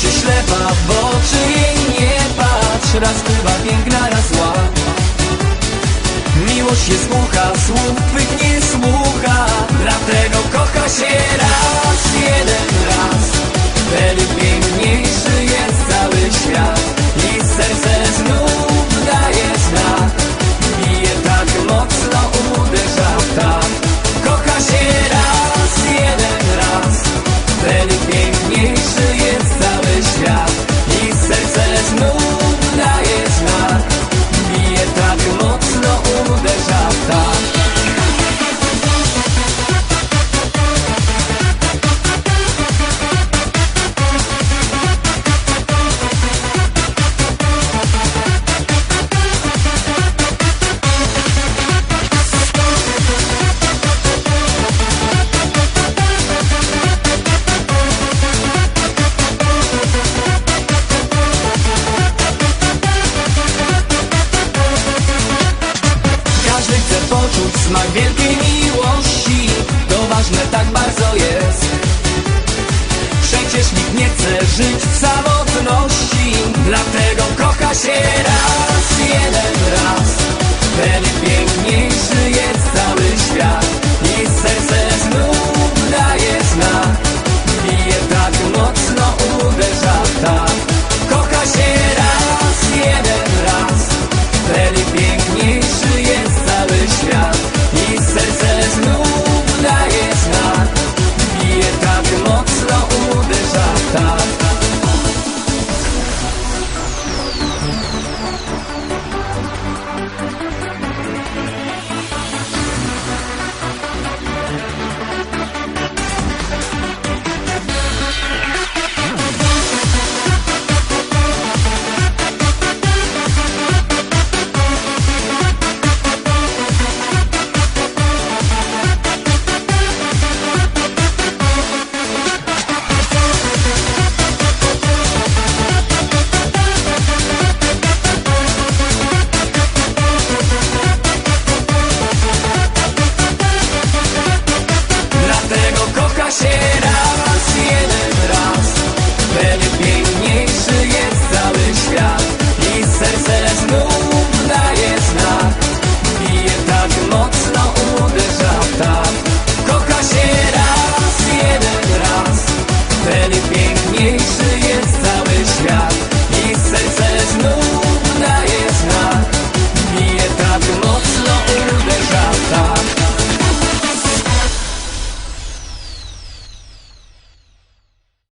Miłość się ślepa, w oczy jej nie patrz. Raz bywa piękna, raz zła. Miłość jest głucha, słów nie słucha. Dlatego kocha się raz, poczuć smak wielkiej miłości. To ważne, tak bardzo jest. Przecież nikt nie chce żyć w samotności. Dlatego kocha się raz, Dlatego kocha się raz